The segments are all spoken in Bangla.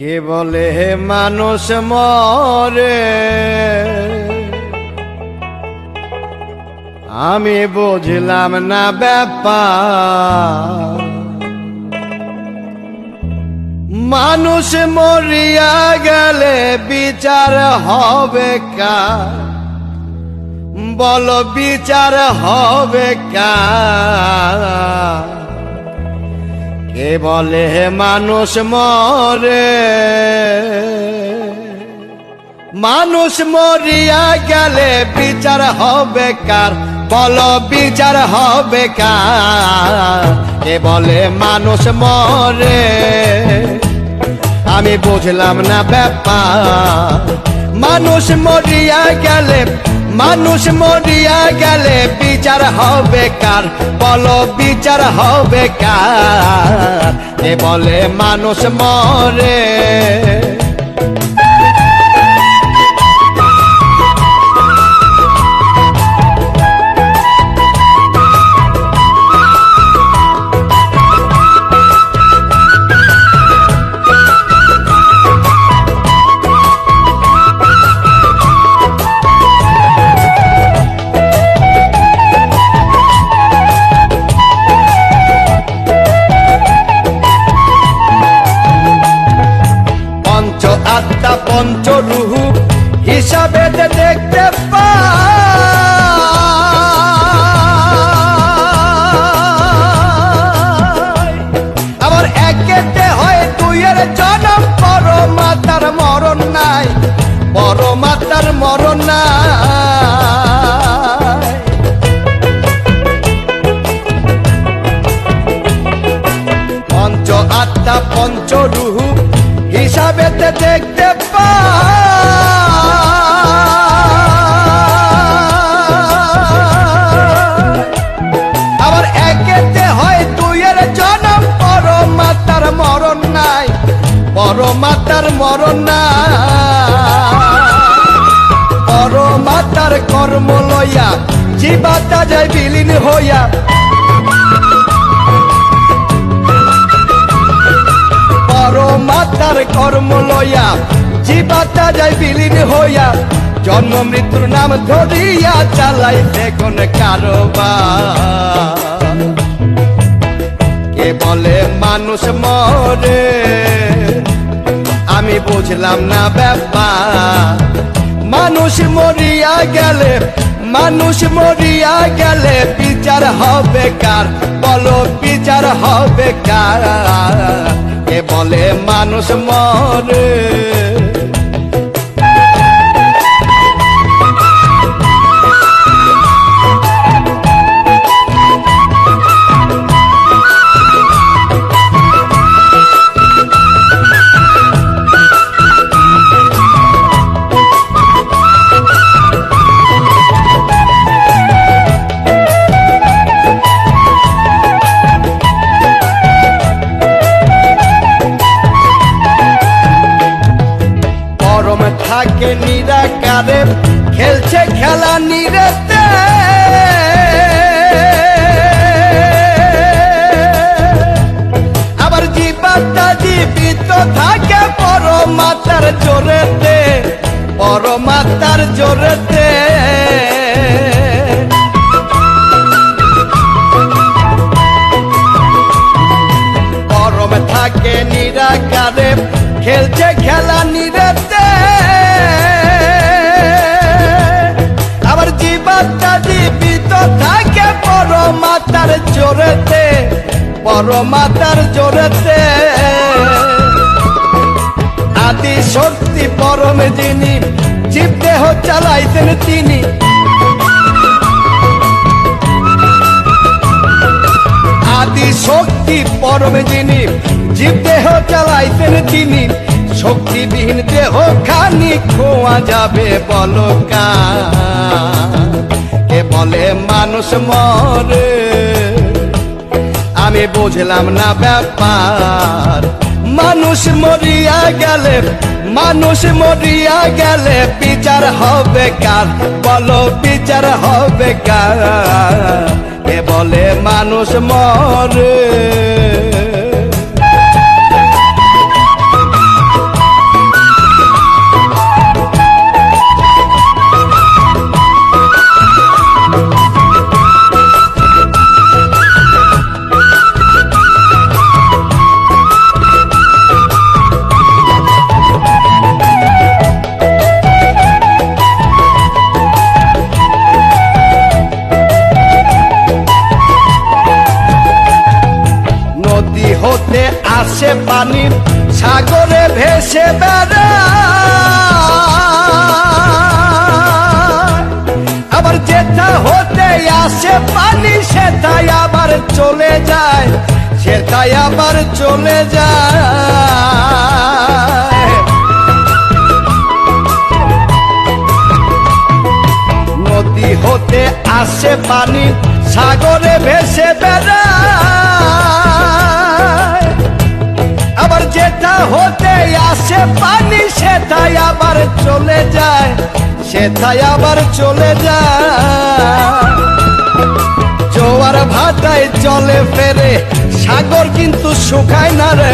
কে বলে মানুষ মরে? আমি বুঝলাম না ব্যাপার। মানুষ মরিয়া গেলে বিচার হবে কা বলো বিচার হবে কা কে বলে মানুষ মরে, মানুষ মরিয়া গেলে বিচার হবে কার? বল বিচার হবে কার? এ বলে মানুষ মরে, আমি বুঝলাম না ব্যাপার। মানুষ মরিয়া গেলে মানুষ মরিয়া গেলে বিচার হবে কার? বল বিচার হবে কার? কে বলে মানুষ মরে। আত্মা পঞ্চ রুহু হিসাবেতে দেখতে আবার একেতে হয় দুইয়ের জনম বড় মাতার মরণ নাই বড় মাতার মরণ নাই। বড় মাতার কর্ম লইয়া জীবাতা যায় বিলীন হইয়া কর্ম লইয়া জীবাতা যায় বিলীন হইয়া, জন্ম মৃত্যুর নাম ধরিয়া চালাইতে কোন কারবার। কে বলে মানুষ মরে? আমি বুঝলাম না ব্যাপার। মানুষ মরিয়া গেলে, মানুষ মরিয়া গেলে বিচার হবে কার? বলো বিচার হবে কার? বলে মানুষ মরে? নিরাকারে খেলছে খেলা নিরেতে। আবার জীবাত্মা জীবিত থাকে পরমাতার জোরেতে পরমাতার জোরেতে। পরম থাকে নিরাকারে, খেলছে খেলা নিরেতে। জীবিত থাকে পরমাতার জোরেতে পরমাতার জোরেতে। আদি শক্তি পরম যিনি, জীব দেহ চালাইতেন তিনি। আদি শক্তি পরম যিনি, জীব দেহ চালাইতেন তিনি। শক্তিবিহীন দেহ খানি খোয়া যাবে বলো কার? কে বলে মানুষ মরে। আমি বুঝলাম না ব্যাপার। মানুষ মরিয়া গেলে, মানুষ মরিয়া গেলে বিচার হবে কার? বলো বিচার হবে কার? কে বলে মানুষ মরে। ভেসে বেড়ায়। আবার যেটা হতে আসে পানি, সেটাই আবার চলে যায়, সেটাই আবার চলে যায়। নদী হতে আসে পানি, সাগরে ভেসে বেড়ায়। যেটা হতে আসে পানি, সেটাই আবার চলে যায়, সেটাই আবার চলে যায়। জোয়ার ভাটায় চলে ফেরে, সাগর কিন্তু শুকায় না রে।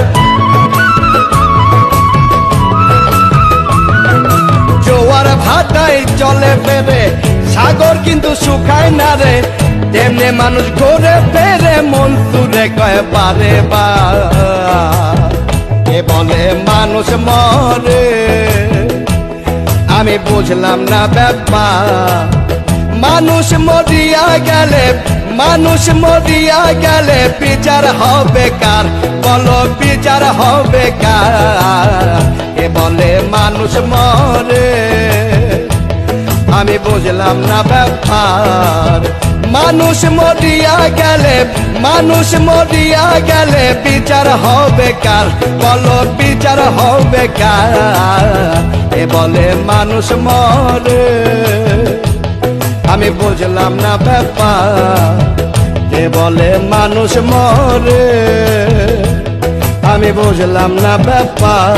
জোয়ার ভাটায় চলে ফেরে, সাগর কিন্তু শুকায় না রে। তেমনি মানুষ ঘুরে ফেরে, মন তুরে কয়, বারে বা। এ বলে মানুষ মরে। আমি বুঝলাম না ব্যাপার। মানুষ মরিয়া গেলে, মানুষ মরিয়া গেলে বিচার হবে কার? বলো বিচার হবে কার? এ বলে মানুষ মরে? আমি বুঝলাম না ব্যাপার। মানুষ মরিয়া গেলে, মানুষ মরিয়া গেলে বিচার হবে কার? বলো বিচার হবে কার? এ বলে মানুষ মরে। আমি বুঝলাম না ব্যাপার কে বলে মানুষ মরে। আমি বুঝলাম না ব্যাপার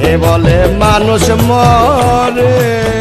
কে বলে মানুষ মরে।